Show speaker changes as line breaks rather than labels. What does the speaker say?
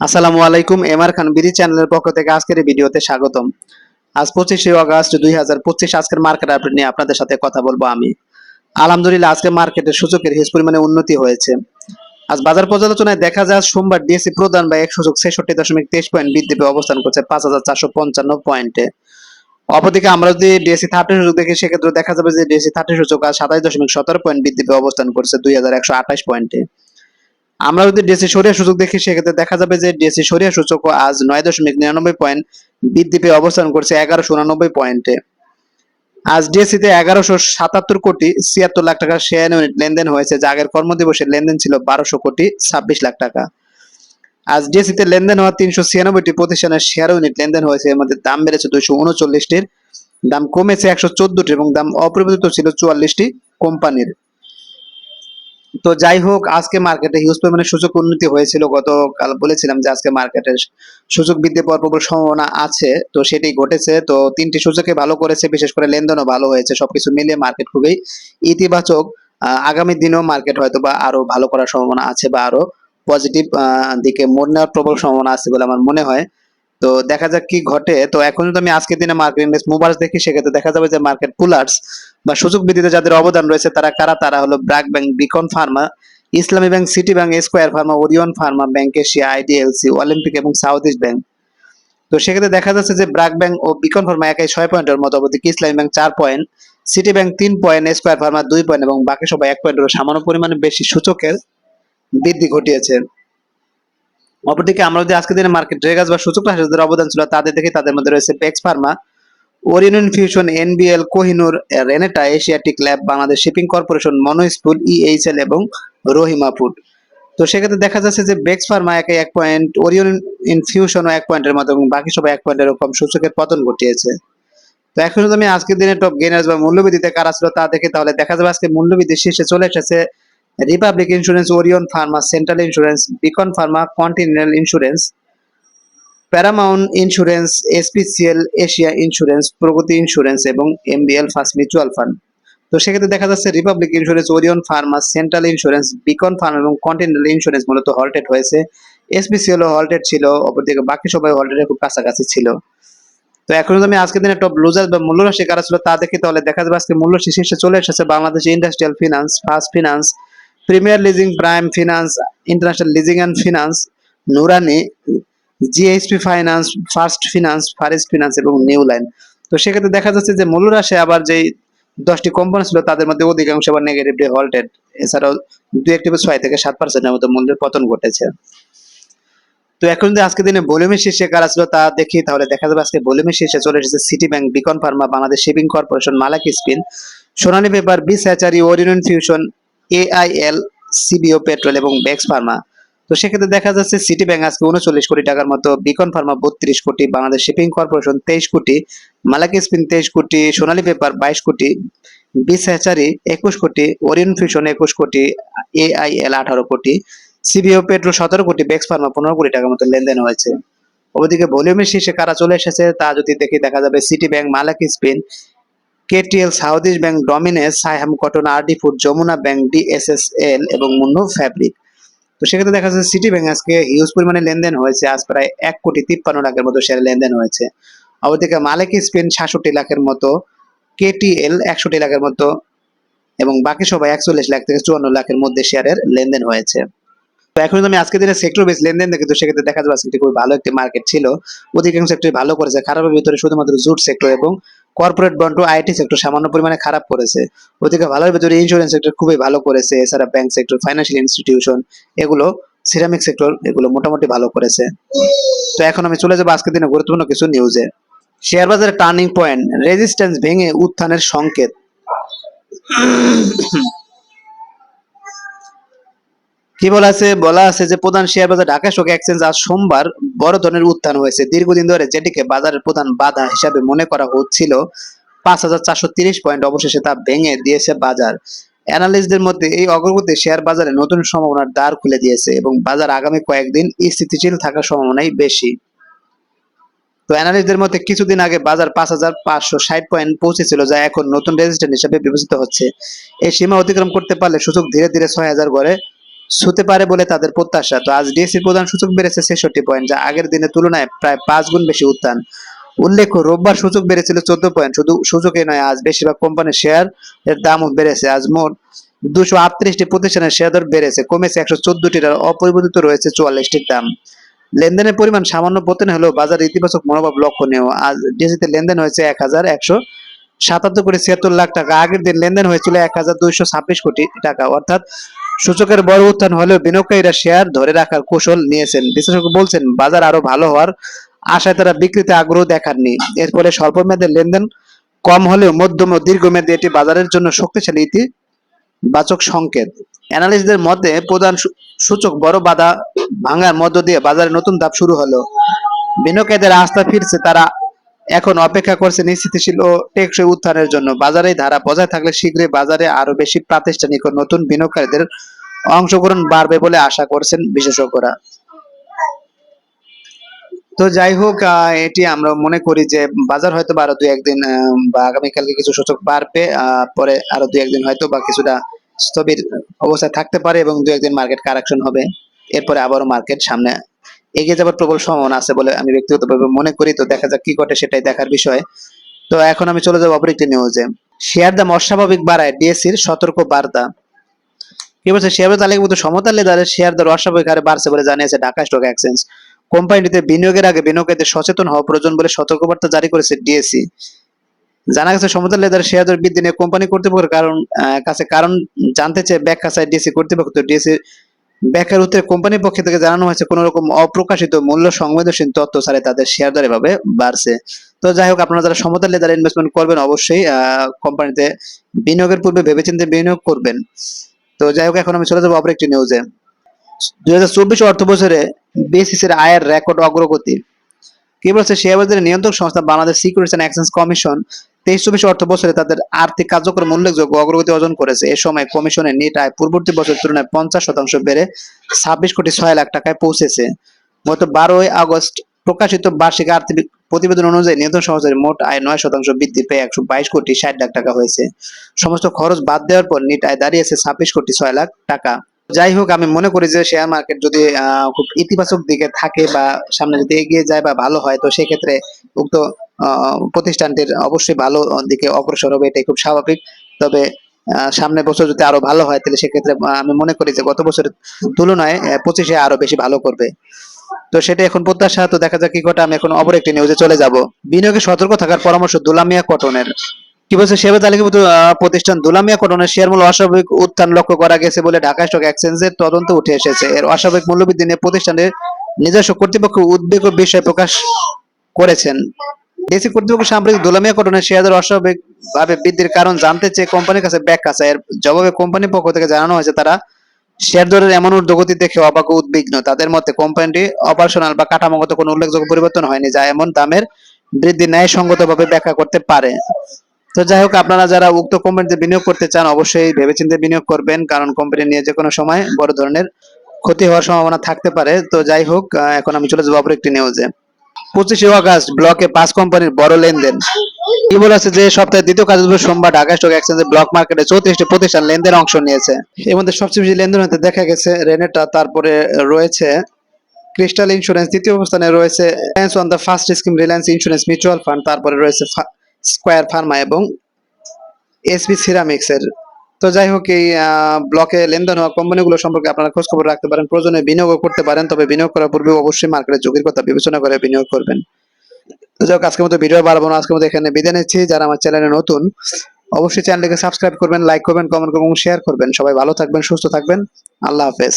আসসালামু আলাইকুম এমআর খান বিডি চ্যানেলের পক্ষ থেকে আজকের এই ভিডিওতে স্বাগতম। আজ পঁচিশে আগস্ট দুই হাজার পঁচিশ, আজকের মার্কেট আপডেট নিয়ে আপনাদের সাথে কথা বলব আমি। আলহামদুলিল্লাহ, আজকে মার্কেটের সূচকের হিস পরিমাণে উন্নতি হয়েছে। আজ বাজার পর্যালোচনায় দেখা যায়, সোমবার ডিএসসি প্রদান বা এক সূচক ছেষট্টি দশমিক তেইশ পয়েন্ট বৃদ্ধি পেয়ে অবস্থান করছে পাঁচ হাজার চারশো পঞ্চান্ন পয়েন্টে। অপরদিকে আমরা যদি ডিএসসি থার্টি সূচক দেখি, সেক্ষেত্রে দেখা যাবে যে ডিএসসি থার্টি সূচক আজ সাতাশ দশমিক সতেরো পয়েন্ট বৃদ্ধি পেয়ে অবস্থান করছে দুই হাজার একশো আঠাশ পয়েন্টে। আমরা যদি ডেসি সরিয়া সূচক দেখি, সেক্ষেত্রে দেখা যাবে যে ডেসি সরিয়া সূচক আজ নয় দশমিক নিরানব্বই পয়েন্ট বৃদ্ধি পেয়ে অবস্থান করছে এগারোশো উনানব্বই পয়েন্টে আজ ডিএসসি তে এগারোশো সাতাত্তর কোটি ছিয়াত্তর লাখ টাকা শেয়ার ইউনিট লেনদেন হয়েছে, যা আগের কর্মদিবসের লেনদেন ছিল বারোশো কোটি ছাব্বিশ লাখ টাকা। আজ ডিএসসি তে লেনদেন হওয়া তিনশো ছিয়ানব্বইটি প্রতিষ্ঠানের শেয়ার ইউনিট লেনদেন হয়েছে, এর মধ্যে দাম বেড়েছে দুইশো উনচল্লিশটির, দাম কমেছে একশো চোদ্দটি এবং দাম অপরিবর্তিত ছিল চুয়াল্লিশটি কোম্পানির। তো যাই হোক, আজকে মার্কেটে হিউজ পরিমাণে সূচক উন্নতি হয়েছিল। গতকাল বলেছিলাম যে আজকে মার্কেটের সূচক বৃদ্ধি পাওয়ার প্রবল সম্ভাবনা আছে, তো সেটি ঘটেছে। তো তিনটি সূচকে ভালো করেছে, বিশেষ করে লেনদেনও ভালো হয়েছে, সবকিছু মিলিয়ে মার্কেট খুবই ইতিবাচক। আগামী দিনেও মার্কেট হয়তো বা আরও ভালো করার সম্ভাবনা আছে বা আরও পজিটিভ দিকে মোড় নেওয়ার প্রবল সম্ভাবনা আছে বলে আমার মনে হয়। তো দেখা যাক কি ঘটে। তো এখন যদি আমি আজকের দিনে মার্কেট ইন্ডেক্স মুভার্স দেখি, সেক্ষেত্রে দেখা যাবে যে মার্কেট পুলার্স বা সুযোগ বৃদ্ধিতে যাদের অবদান রয়েছে, তারা কারা? তারা হলো BRAC bank, Beacon pharma, Islami bank, City bank, Square pharma, Orion pharma, bank Asia, IDLC, Olympic এবং সাউথ ইস্ট ব্যাংক। তো সেক্ষেত্রে দেখা যাচ্ছে যে ব্র্যাক ব্যাংক ও বিকন ফার্মা একাই ছয় পয়েন্টের মতো অবদিকে ইসলামী ব্যাংক চার পয়েন্ট, সিটি ব্যাংক তিন পয়েন্ট, স্কোয়ার ফার্মা দুই পয়েন্ট এবং বাকি সবাই এক পয়েন্টের সামান্য পরিমাণে বেশি সূচকের বৃদ্ধি ঘটিয়েছে। অপরদিকে আমরা যদি আজকের দিনে মার্কেট ড্রেগাস বা সূচক রাশি যাদের অবদান ছিল, তাদের দেখি তাদের মধ্যে রয়েছে Apex pharma Orion fusion, NBL, Kohinoor, Renata, Asiatic lab, Bangladesh shipping corporation Monospool EHL এবং রহিমা ফুড। তো সেক্ষেত্রে দেখা যাচ্ছে যে বেক্স ফার্মা একে এক পয়েন্ট, ওরিয়ন ইনফিউশনও এক পয়েন্টের মতো এবং বাকি সবাই এক পয়েন্টের কম সূচকের পতন ঘটিয়েছে। তো এখন যদি আমি আজকের দিনে টপ গেনার্স বা মূল্যবৃদ্ধিতে কারা ছিল তা দেখি তাহলে দেখা যাবে আজকে মূল্যবৃদ্ধি শীর্ষে চলে এসেছে Republic Insurance Orion Pharma Central Insurance Beacon Pharma Continental Insurance Paramount Insurance SPCL Asia Insurance Pragati Insurance এবং এমবিএল ফার্স্ট মিউচুয়াল ফান্ড তো সেক্ষেত্রে দেখা যাচ্ছে Republic Insurance Orion Pharma Central Insurance Beacon Pharm এবং কন্টিনেন্টাল ইন্স্যুরেন্স মূলত halted হয়েছে। SPCL halted ছিল, অপরদিকে বাকি সবাই হল্টেডের খুব কাছাকাছি ছিল। তো এখন আমি আজকের দিনে টপ লুজার বা মূল্যরাশি কারা ছিল তা দেখি, তাহলে দেখা যাবে আজকে মূল্যরাশি শীর্ষে চলে এসেছে Bangladesh industrial finance first finance premier leasing prime finance international leasing and finance Nurani GSP finance first finance far east finance এবং নিউ লাইন তো সেক্ষেত্রে দেখা যাচ্ছে যে মূল্যরাশি আবার যেই দশটি কোম্পানি ছিল, তাদের মধ্যে অধিকাংশ আবার নেগেটিভলি হল্টেড এছাড়াও দু একটি ছয় থেকে সাত পার্সেন্টের মতো মূল্যের পতন ঘটেছে। তো এখন যদি আজকে দিনে ভলিউমের শীর্ষে কারা ছিল তা দেখি, তাহলে দেখা যাবে আজকে ভলিউমের শীর্ষে চলে এসেছে City bank Beacon pharma Bangladesh shipping corporation Malek spin Sonali paper বিস hatchery Orion fusion AIL সিবিও petrol এবং বেক্স ফার্মা তো সেক্ষেত্রে দেখা যাচ্ছে সিটি ব্যাংক আজকে উনচল্লিশ কোটি টাকার মতো বিকন ফার্মা বত্রিশ কোটি, বাংলাদেশ শিপিং কর্পোরেশন তেইশ কোটি মালাকি স্পিন তেইশ কোটি সোনালী পেপার বাইশ কোটি বিস হ্যাচারি একুশ কোটি ওরিয়ন ফিউশন একুশ কোটি এআইএল আঠারো কোটি সিবিও পেট্রোল সতেরো কোটি বেক্স ফার্মা পনেরো কোটি টাকার মতো লেনদেন হয়েছে। ওদিকে ভলিউমের শীর্ষে কারা চলে এসেছে তা যদি দেখি, দেখা যাবে City bank Malek spin KTL South East bank ডমিনেস Saiham cotton RD food Jamuna bank DSSL এবং মুন্নু ফ্যাব্রিক তো সেক্ষেত্রে দেখা যাচ্ছে সিটি ব্যাংক আজকে ইউজ পরিমাণে লেনদেন হয়েছে। আজ প্রায় এক কোটি তিপ্পান্ন লাখের মতো শেয়ার লেনদেন হয়েছে। অপরদিকে মালিক স্পেন সাতষট্টি লাখের মতো কেটিএল একষট্টি লাখের মতো এবং বাকি সবাই একচল্লিশ লাখ থেকে চুয়ান্ন লাখের মধ্যে শেয়ারের লেনদেন হয়েছে। এখন আমি আজকে দিনে সেক্টর বেস লেনদেন দেখি, তো সেক্ষেত্রে দেখা যাবে আজকে খুবই ভালো একটি মার্কেট ছিল। অধিকাংশ সেক্টর ভালো করেছে, খারাপের ভিতরে শুধুমাত্র জুট সেক্টর এবং কর্পোরেট বন্ড আইটি সেক্টর সামান্য পরিমাণে খারাপ করেছে। ওদিকে ভালোর ভিতরে ইন্স্যুরেন্স সেক্টর খুবই ভালো করেছে, এছাড়া ব্যাংক সেক্টর ফাইন্যান্সিয়াল ইনস্টিটিউশন এগুলো সিরামিক সেক্টর এগুলো মোটামুটি ভালো করেছে। তো এখন আমি চলে যাব আজকের দিনে গুরুত্বপূর্ণ কিছু নিউজে শেয়ার বাজারে টার্নিং পয়েন্ট রেজিস্ট্যান্স ভেঙে উত্থানের সংকেত। কি বলা আছে? বলা আছে যে, প্রধান শেয়ার বাজার ঢাকা স্টক এক্সচেঞ্জ আজ সোমবার বড় ধরনের উত্থান হয়েছে। দীর্ঘদিন ধরে যেটিকে বাজারের প্রধান বাধা হিসাবে মনে করা হচ্ছিল, পাঁচ হাজার চারশো তিরিশ পয়েন্ট অবশেষে তা ভেঙে দিয়েছে বাজার। অ্যানালিস্টদের মধ্যে এই অগ্রগতি শেয়ার বাজারে নতুন সম্ভাবনার দ্বার খুলে দিয়েছে এবং বাজার আগামী কয়েকদিন স্থিতিশীল থাকার সম্ভাবনাই বেশি। তো অ্যানালিস্টদের মধ্যে কিছুদিন আগে বাজার পাঁচ হাজার পাঁচশো ষাট পয়েন্ট পৌঁছেছিল, যা এখন নতুন রেজিস্ট্যান্ট হিসেবে বিবেচিত হচ্ছে। এই সীমা অতিক্রম করতে পারলে সূচক ধীরে ধীরে ছয় হাজার গড়ে ছুতে পারে বলে তাদের প্রত্যাশা। তো আজ ডিএসসির প্রধান সূচক বেড়েছে ছেষট্টি পয়েন্ট যা আগের দিনের তুলনায় প্রায় পাঁচ গুণ বেশি উত্থান। উল্লেখ্য, রোববার সূচক বেড়েছিল চোদ্দ পয়েন্ট শুধু সূচকে নয়, আজ বেশিরভাগ কোম্পানির শেয়ার এর দামও বেড়েছে। আজ মোট দুশো আটত্রিশটি প্রতিষ্ঠানের শেয়ার দর বেড়েছে, কমেছে একশো চোদ্দটির অপরিবর্তিত রয়েছে চুয়াল্লিশটির দাম। লেনদেনের পরিমাণ সামান্য পতন হলেও বাজার ইতিবাচক মনোভাব লক্ষণীয়। আজ ডিএসিতে লেনদেন হয়েছে এক হাজার একশো সাতাত্তর কোটি ছিয়াত্তর লাখ টাকা। আগের দিন লেনদেন হয়েছিল এক হাজার দুইশো ছাব্বিশ কোটি টাকা। অর্থাৎ সূচকের বড় উত্থান হলেও বিনিয়োগকারীরা শেয়ার ধরে রাখার কৌশল নিয়েছেন। বিশেষজ্ঞ বলছেন, বাজার আরও ভালো হওয়ার আশায় তারা বিক্রিতে আগ্রহ দেখাননি। এর ফলে স্বল্প মেয়াদের লেনদেন কম হলেও মধ্যম ও দীর্ঘমেয়াদী এটি বাজারের জন্য শক্তিশালী ইতি বাচক সংকেত। অ্যানালিস্টদের মতে, প্রধান সূচক বড় বাধা ভাঙার মধ্য দিয়ে বাজারে নতুন ধাপ শুরু হলো। বিনিয়োগকারীদের আস্থা ফিরছে, তারা এখন অপেক্ষা করছে নিশ্চিতশীল ও টেকসই উত্থানের জন্য। বাজারে ধারা বজায় থাকলে শীঘ্রই বাজারে আরও বেশি প্রাতিষ্ঠানিক ও নতুন বিনিয়োগকারীদের অংশগ্রহণ বাড়বে বলে আশা করছেন বিশেষজ্ঞরা। তো যাই হোক এটি আমরা মনে করি যে বাজার হয়তো আরও দুই একদিন বা আগামীকালকে কিছু সূচক বাড়বে পরে আরও দুই একদিন হয়তো বা কিছুটা স্থবির অবস্থায় থাকতে পারে এবং দু একদিন মার্কেট কারেকশন হবে। এরপরে আবারও মার্কেট সামনে এগিয়ে যাবার প্রবল সম্ভাবনা আছে বলে আমি ব্যক্তিগতভাবে মনে করি। তো দেখা যাক কি ঘটে সেটাই দেখার বিষয়। তো এখন আমি চলে যাব অপর একটি নিউজে শেয়ার দাম অস্বাভাবিক বাড়ায় ডিএসসির সতর্ক বার্তা। কি বলছে? শেয়ার তালিকাভুক্ত সমতার লেদারের শেয়ার দর অস্বাভাবিক হারে বাড়ছে বলে জানিয়েছে ঢাকা স্টক এক্সচেঞ্জ। কোম্পানিটিতে বিনিয়োগের আগে বিনিয়োগকারীদের সচেতন হওয়া প্রয়োজন বলে সতর্কবার্তা জারি করেছে ডিএসসি। জানা গেছে, সমতার লেদার শেয়ার দর বৃদ্ধি নিয়ে কোম্পানি কর্তৃপক্ষের কারণ কাছে কারণ জানতে চেয়ে ব্যাখ্যা চায় ডিএসসি কর্তৃপক্ষ। তো ডিএসসি উত্তরে কোম্পানির পক্ষ থেকে জানানো হয়েছে কোন রকম অপ্রকাশিত মূল্য সংবেদনশীল তথ্য ছাড়াই তাদের শেয়ার দর এভাবে বাড়ছে। তো যাই হোক, আপনারা যারা সমতার লেদার ইনভেস্টমেন্ট করবেন, অবশ্যই কোম্পানিতে বিনিয়োগের পূর্বে ভেবেচিন্তে বিনিয়োগ করবেন। তো যাই হোক, এখন আমি চলে যাব অপর একটি নিউজে দুই হাজার চব্বিশ অর্থ বছরে বেসিসের আয়ের রেকর্ড অগ্রগতি। কি বলছে শেয়ার বাজারের নিয়ন্ত্রক সংস্থা Bangladesh securities and exchange commission তেইশ চব্বিশ অর্থ বছরে তাদের আর্থিক কার্যক্রম উল্লেখযোগ্য অগ্রগতি অর্জন করেছে। এ সময় কমিশনের নিট আয় পূর্ববর্তী বছর তুলনায় পঞ্চাশ শতাংশ বেড়ে ছাব্বিশ কোটি ছয় লাখ টাকায় পৌঁছেছে। গত বারোই আগস্ট প্রকাশিত বার্ষিক আর্থিক প্রতিবেদন অনুযায়ী নিয়ন্ত্রণ সংস্থার মোট আয় নয় শতাংশ বৃদ্ধি পেয়ে একশো বাইশ কোটি ষাট লাখ টাকা হয়েছে। সমস্ত খরচ বাদ দেওয়ার পর নিট আয় দাঁড়িয়েছে ছাব্বিশ কোটি ছয় লাখ টাকা। যাই হোক, আমি মনে করি যে শেয়ার মার্কেট যদি খুব ইতিবাচক দিকে থাকে বা সামনে যদি এগিয়ে যায় বা ভালো হয়, তো সেক্ষেত্রে উক্ত প্রতিষ্ঠানটির অবশ্যই ভালো দিকে অগ্রসর হবে এটাই খুব স্বাভাবিক। তবে আহ, সামনের বছর যদি আরও ভালো হয় তাহলে সেক্ষেত্রে আমি মনে করি যে গত বছরের তুলনায় পঁচিশে আরও বেশি ভালো করবে। তো সেটা এখন প্রত্যাশা তো দেখা যাক কি ঘটে। আমি এখন অপর একটি নিউজে চলে যাব। বিনিয়োগে সতর্ক থাকার পরামর্শ দুলামিয়া কটনের। কি বলছে? সেবা তালিকাভুক্ত প্রতিষ্ঠান দুলামিয়া কটনের শেয়ার মূল্য অস্বাভাবিক উত্থান লক্ষ্য করা গেছে বলে ঢাকা স্টক এক্সচেঞ্জের তদন্ত উঠে এসেছে। এর অস্বাভাবিক মূল্যবৃদ্ধি নিয়ে প্রতিষ্ঠানের নিজস্ব কর্তৃপক্ষ উদ্বেগ ও বিষয় প্রকাশ করেছেন। দেশি কর্তৃপক্ষ সাম্প্রতিক দুলামিয়া কটনের শেয়ারের অস্বাভাবিক ভাবে বৃদ্ধির কারণ জানতে চেয়ে কোম্পানির কাছে ব্যাখ্যা চায় এর জবাবে কোম্পানির পক্ষ থেকে জানানো হয়েছে, তারা শেয়ার দরের এমন ঊর্ধ্বগতি দেখে অবাক উদ্বিগ্ন। তাদের মতে, কোম্পানিটি অপারেশনাল বা কাঠামোগত কোনো উল্লেখযোগ্য পরিবর্তন হয়নি, যা এমন দামের বৃদ্ধি ন্যায়সঙ্গতভাবে ব্যাখ্যা করতে পারে। তো যাই হোক, আপনারা যারা উক্ত কোম্পানিতে বিনিয়োগ করতে চান, অবশ্যই ভেবেচিন্তে বিনিয়োগ করবেন, কারণ কোম্পানি নিয়ে যে কোনো সময় বড় ধরনের ক্ষতি হওয়ার সম্ভাবনা থাকতে পারে। তো যাই হোক এখন আমি চলে যাব অপর একটি নিউজে পঁচিশে আগস্ট ব্লকে পাঁচ কোম্পানির বড় লেনদেন। কি বলেছে যে সপ্তাহের দ্বিতীয় কাজ দিবস সোমবার ঢাকা স্টক এক্সচেঞ্জে ব্লক মার্কেটে চৌত্রিশটি প্রতিষ্ঠান লেনদেন অংশ নিয়েছে। এর মধ্যে সবচেয়ে বেশি লেনদেন হতে দেখা গেছে রেনেটা তারপরে রয়েছে ক্রিস্টাল ইন্স্যুরেন্স, তৃতীয় অবস্থানে রয়েছে Reliance one the first scheme, Reliance insurance mutual fund, তারপরে রয়েছে স্কোয়ার ফার্মা এবং এসবি সিরামিক্স এর তো যাই হোক, এই ব্লকে লেনদেন হওয়া কোম্পানিগুলো সম্পর্কে আপনারা খোঁজ খবর রাখতে পারেন। প্রয়োজনে বিনিয়োগ করতে পারেন, তবে বিনিয়োগ করার পূর্বে অবশ্যই মার্কেটের ঝুঁকির কথা বিবেচনা করে বিনিয়োগ করবেন। তো যাই হোক, আজকের মতো ভিডিও বাড়াবো না, আজকের মতো এখানে বিদায় নিচ্ছি। যারা আমার চ্যানেলে নতুন, অবশ্যই চ্যানেলটিকে সাবস্ক্রাইব করবেন লাইক করবেন কমেন্ট করবেন শেয়ার করবেন। সবাই ভালো থাকবেন, সুস্থ থাকবেন। আল্লাহ হাফেজ।